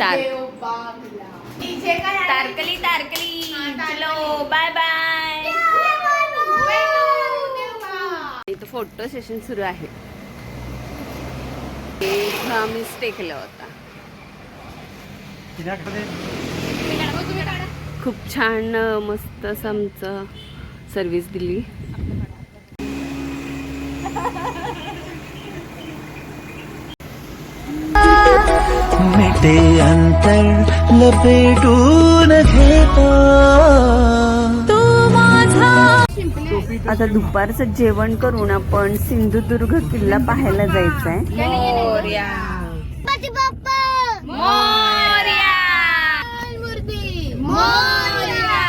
तार? तारकली तारकली. चलो bye bye. इथं फोटो सेशन सुरू आहे इथं आम्ही स्टे केला होता. खूप छान मस्त असं आमचं सर्विस दिली मिटे अंतर लपेटून घेता. आता दुपारचं जेवण करून आपण सिंधुदुर्ग किल्ला पाहायला जायचं आहे गणपती बाप्पा. मोरया. मूर्ती. मोरया.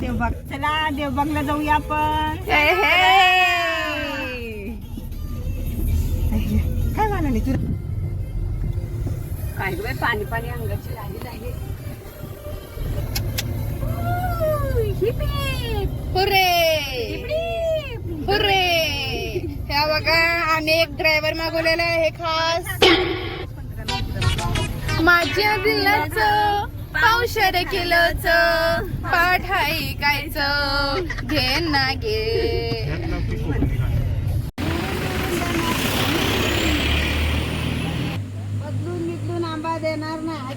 देवबाग. चला देवबागला जाऊया आपण. हे, हे. काय म्हणाली तू? काय बाई, पाणी पाणी अंगाची लागली हुर्रे हुर्रे ह्या बघा आम्ही एक ड्रायव्हर मागवलेला आहे खास. माझ्या दिलाच पावशर किलोच पाठ ऐकायचं घे ना घे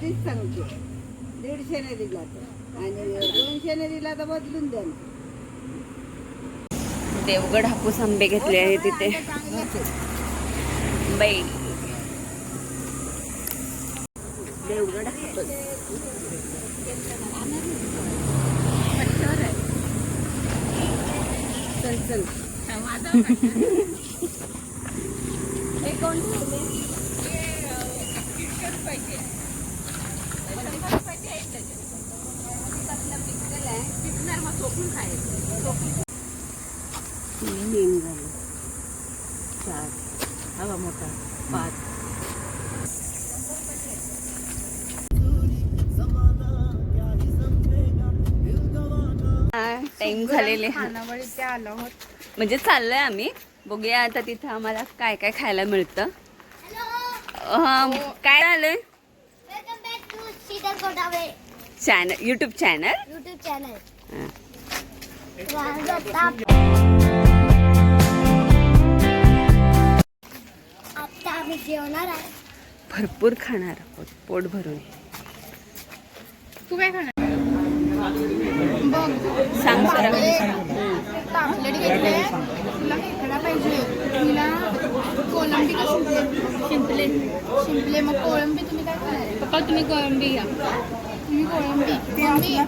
आधीच सांगते. दीडशेने दिला तर आणि दोनशेने दिला तर बदलून देणार देवगड हापूस आंबे घेतले आहे तिथे. बाई. देवगड हापूस. चल चल. तीन झाले चार हवा मोठा पाच टाइम झालेले म्हणजे चाललोय आम्ही. बघूया आता तिथं आम्हाला काय काय खायला मिळतं. काय कोटावे channel YouTube channel YouTube channel. आता आम्ही जेवणार आहे. भरपूर खाणार आहोत पोट भरून. तू काय खाणार? सांग जरा. पापलेट घेतले. तुला खेकडा पाहिजे? तुला कोलंबी का शिंपले? शिंपले. शिंपले. मग कोळंबी तुम्ही काय खाणार? पप्पा तुम्ही कोळंबी घ्या. तुम्ही कोळंबी.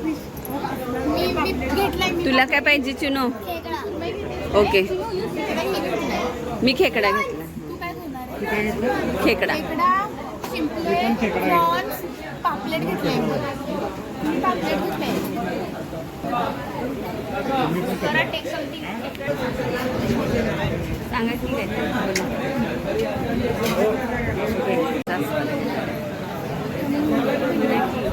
मी तुला काय पाहिजे चुनो? ओके. मी खेकडा घेतला. आहे? खेकडा. खेकडा शिंपले पापलेट घेतले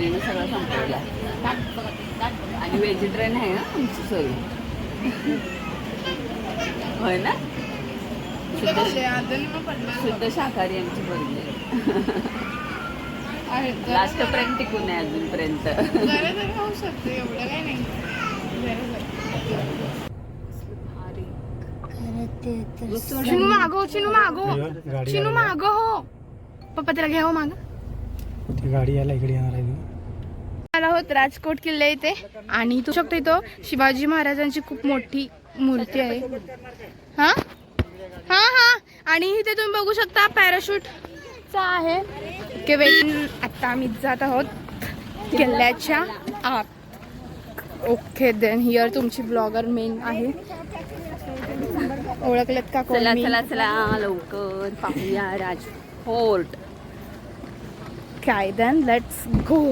सरीनं सगळं संपवलं आणि व्हेजिटेरियन आहे ना आमची सरी होय ना? शुद्ध शुद्ध शाकाहारी आमची बरोबर लास्ट पर्यंत टिकून आहे अजूनपर्यंत. एवढं काय नाही. चिनू मागो चिनू मागो चिनू मागो हो पप्पा त्याला घ्या हो माग. ती गाडी यायला इकडे येणार आहे. आला आहोत राजकोट किल्ले इथे. आणि तू शकतो इथं शिवाजी महाराजांची खूप मोठी मूर्ती आहे. हा? हा हा. आणि इथे तुम्ही बघू शकता पॅराशूटचा आहे. ओके वेल आता आम्ही जात आहोत किल्ल्याच्या आत. ओके देन हिअर तुमची ब्लॉगर मेन आहे. ओळखलेत का चला? चला चला लवकर पाहूया राज फोर्ट काय देन लेट्स गो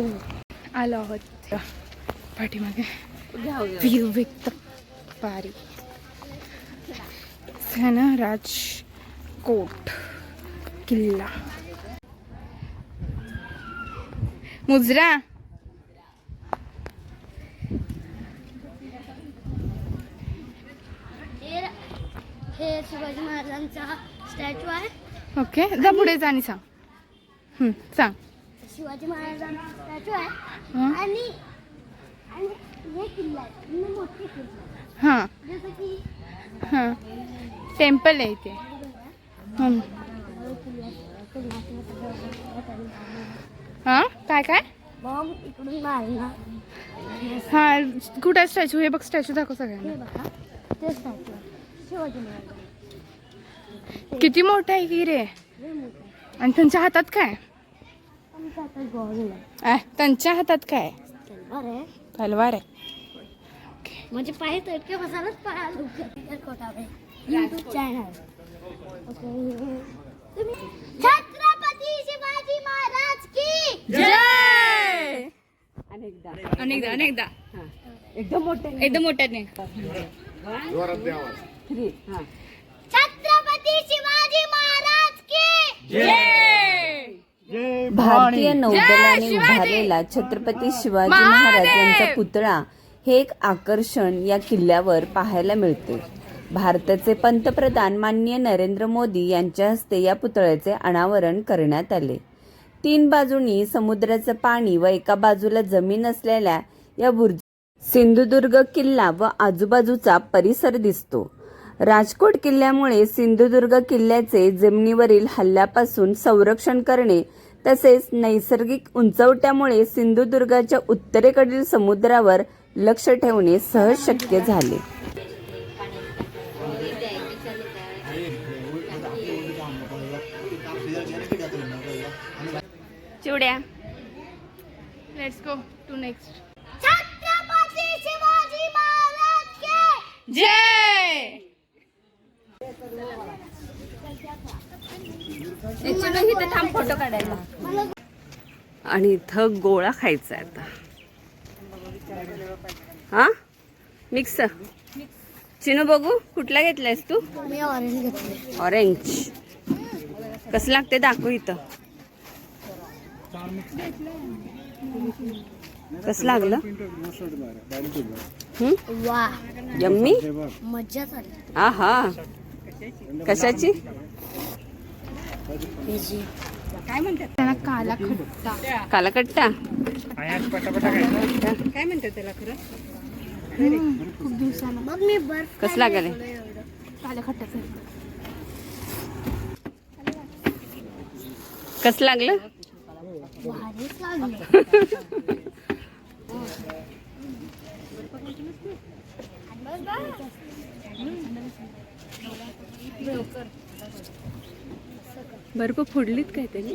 आलो आहोत पाठीमागे. व्ह्यू व्यक्त पारी. है ना राजकोट किल्ला. मुजरा. हे हे शिवाजी महाराजांचा स्टॅच्यू आहे. ओके जा पुढे जा आणि सांग. सांग. शिवाजी महाराजांचा स्टॅच्यू आहे? आणि हे. हां. हां. टेम्पल आहे इथे. हं. काय काय? हां कुठे स्टॅच्यू? हे बघ स्टॅच्यू दाखव सगळ्यांना. किती मोठा आहे की रे. आणि त्यांच्या हातात काय? त्यांच्या हातात काय? तलवार आहे. म्हणजे युट्यूब चॅनल तुम्ही छत्रपती शिवाजी महाराज की? जय! अनेकदा. अनेकदा अनेकदा. एकदम मोठे. एकदम मोठ्याने. थ्री हा. छत्रपती शिवाजी महाराज की? भारतीय नौदलाने! उभारलेला छत्रपती शिवाजी! महाराज यांचा पुतळा हे एक आकर्षण या किल्ल्यावर पाहायला मिळते भारताचे पंतप्रधान माननीय नरेंद्र मोदी यांच्या हस्ते या पुतळ्याचे अनावरण करण्यात आले तीन बाजूनी समुद्राचं पाणी व एका बाजूला जमीन असलेल्या या बुर्ज सिंधुदुर्ग किल्ला व आजूबाजूचा परिसर दिसतो राजकोट किल्ल्यामुळे सिंधुदुर्ग किल्ल्याचे जमिनीवरील हल्ल्यापासून संरक्षण करणे तसेच नैसर्गिक उंचवट्यामुळे सिंधुदुर्गाच्या उत्तरेकडील समुद्रावर लक्ष ठेवणे सहज शक्य झाले. चिवड्या. Let's go to next Chhatrapati Shivaji Maharaj की! जय! फोटो काढायला. आणि इथं गोळा खायचा आहे आता. हा? मिक्स चिनू बघू कुठला घेतलायस तू? मी ऑरेंज घेतले. ऑरेंज कसं लागते दाखव इथं. कसं लागलं? हं? वा. यम्मी? मज्जा झाली. कशाची त्यांना काला खट्टा कालाकट्टा खूप दिवसानं. मग मी बर्फ कसं लागले? काला खट्टाचं कसं लागले. बर्फ फोडलीत काय त्यांनी?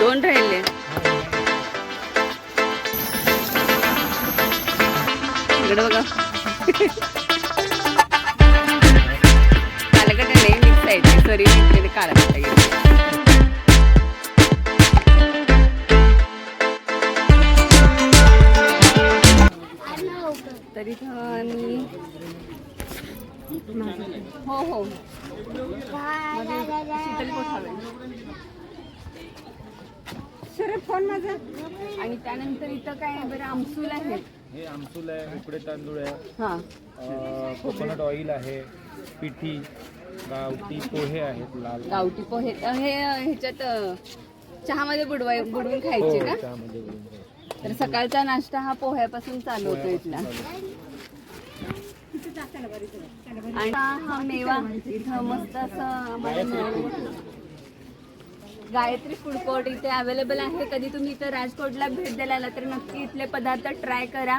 दोन राहिले. इकडे बघा. नाही मिक्स आहे सॉरी घेतलेले काळागड्डा घेतले तरी पण हो हो. शीतल कोठावे फोन माझा. आणि त्यानंतर इथं काय आहे बरं आमसूल आहेत हे आमसूल आहे उकडे तांदूळ आहे. हा. कोकोनट ऑइल आहे पिठी गावठी पोहे आहेत लाल. गावठी पोहे. अ, हे अ, ह्याच्यात अ, चहामध्ये बुडवाय बुडवून खायचे का? हो, चहामध्ये घालून खायचं. तर सकाळचा नाश्ता हा पोह्यापासून चालू होतो इथला. आणि हा हा मेवा. इथं मस्त असं आम्हाला मिळालं. गायत्री फूड कोर्ट इथे अवेलेबल आहे. कधी तुम्ही इथं राजकोटला भेट द्यायला आला तर नक्की इथले पदार्थ ट्राय करा.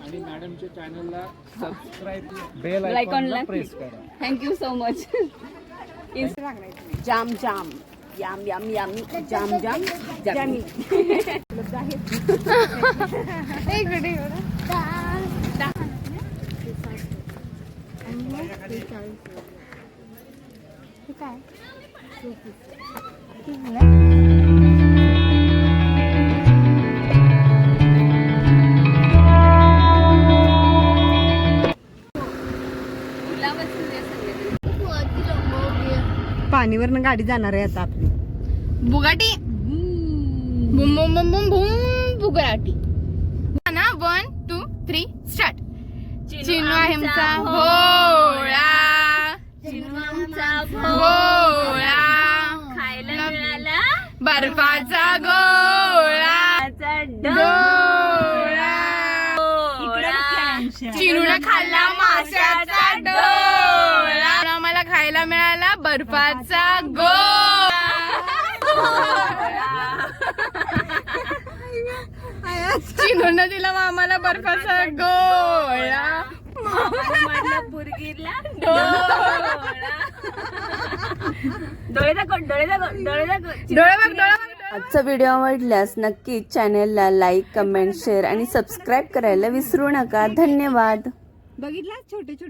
आणि मॅडमच्या चॅनलला सबस्क्राईब बेल आयकॉनला प्रेस करा. थँक्यू सो मच जाम जाम. याम याम याम. जाम जाम. जामी. एक मिनिट पाणीवरनं गाडी जाणार आहे आता आपली. Bugatti. Bum Bum Bum Bum boom Bugatti. ना one two three start Chinu आहे बर्फाचा गोळा. डोळा चिनून खाल्ला माशाचा डोळा. आम्हाला खायला मिळाला बर्फाचा गोळा. चिनून दिला आम्हाला बर्फाचा गोळा. डोळे दाखव डोळे दाखव डोळे दाखव. डोळे बघ डोळे बघ आजचा व्हिडिओ आवडल्यास नक्कीच चॅनेलला लाईक कमेंट शेअर आणि सबस्क्राईब करायला विसरू नका. धन्यवाद. बघितला छोटे छोटे.